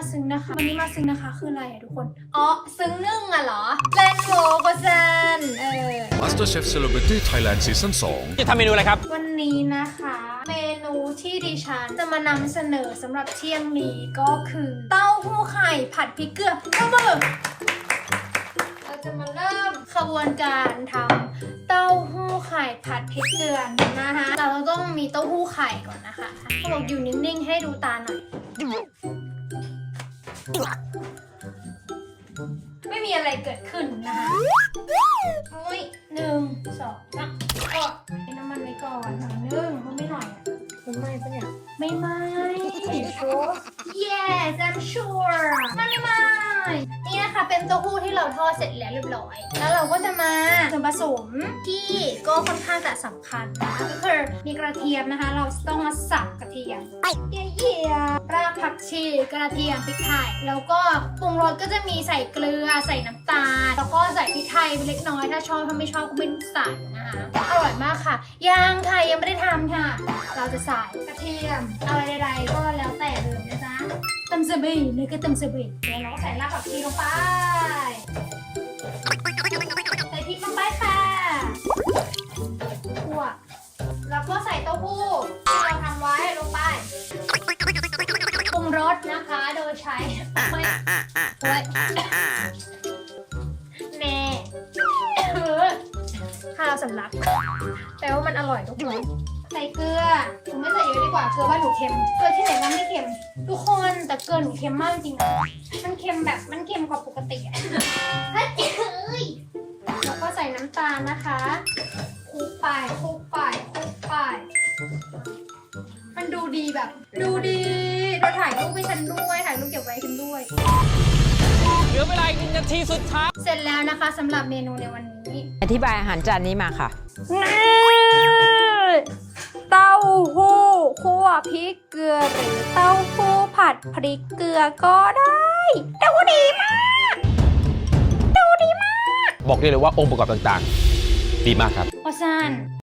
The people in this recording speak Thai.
มาซึ้งนะคะวันนี้มาซึ้งนะคะ คืออะไรอะทุกคน อ๋อ ซึ้งนึ่งอะเหรอเล่นโมกเซนเออ MasterChef Celebrity Thailand Season 2 จะทำเมนูอะไรครับ วันนี้นะคะ เมนูที่ดิฉันจะมานำเสนอสำหรับเที่ยงนี้ก็คือ เต้าหู้ไข่ผัดพริกเกลือข้าวมือเราจะมาเริ่มขบวนการทำเต้าหู้ไข่ผัดพริกเกลือนะคะเราต้องมีเต้าหู้ไข่ก่อนนะคะเขาบอกอยู่นิ่งๆให้ดูตาหน่อย ไม่มีอะไรเกิดขึ้นนะคะอุ้ยหนึ่งสองสามก็ให้น้ำมันไว้ก่อนหน่อยนึงมันไม่หน่อยอะมันไหม้ปะเนี่ยไม่ไหม sure yes I'm sure มันไม่ไหมนี่นะคะเป็นเต้าหู้ที่เราทอดเสร็จแล้วเรียบร้อย แล้วเราก็จะมาส่วนผสมที่ก็ค่อนข้างจะสำคัญนะคะก็คือมีกระเทียมนะคะ เราต้องมาสับกระเทียมเยี่ยๆรากผัก ชีกระเทียมพริกไทย แล้วก็ปรุงรสก็จะมีใส่เกลือใส่น้ำตาล แล้วก็ใส่พริกไทยเล็กน้อยถ้าชอบถ้าไม่ชอบก็ไม่ต้องใส่นะคะอร่อยมากค่ะ ยังค่ะยังไม่ได้ทำค่ะ เราจะใส่กระเทียมอะไรใดๆก็แล้วแต่เลยนะจ๊ะตำสบีนี่ก็ตำสบีเดี๋ยวเราก็ใส่รากผักชีลงไป ปรุงรสนะคะ โดยใช้ไม่โอ้ยแน่เออข้าวสำลักแปลว่ามันอร่อยทุกคนใส่เกลือหนูไม่ใส่เยอะดีกว่าเกลือบ้านหนูเค็มเกลือที่ไหนว่าไม่เค็ม ทุกคนแต่เกลือหนูเค็มมากจริงๆนะมันเค็มแบบมันเค็มกว่าปกติอะเฮ้ยเอ้ยแล้วก็ใส่น้ำตาลนะคะคลุกไปคลุกไปคลุกไป มันดูดีแบบ ดูดี เราถ่ายรูปให้ฉันด้วย ถ่ายรูปเก็บไว้ให้ฉันด้วย เหลือเวลาอีกหนึ่งนาทีสุดท้ายเสร็จแล้วนะคะสำหรับเมนูในวันนี้ อธิบายอาหารจานนี้มาค่ะ เต้าหู้คั่วพริกเกลือหรือเต้าหู้ผัดพริกเกลือก็ได้เต้าหู้ดีมากเต้าหู้ดีมากบอกได้เลยว่าองค์ประกอบต่างๆ ดีมากครับวาซัน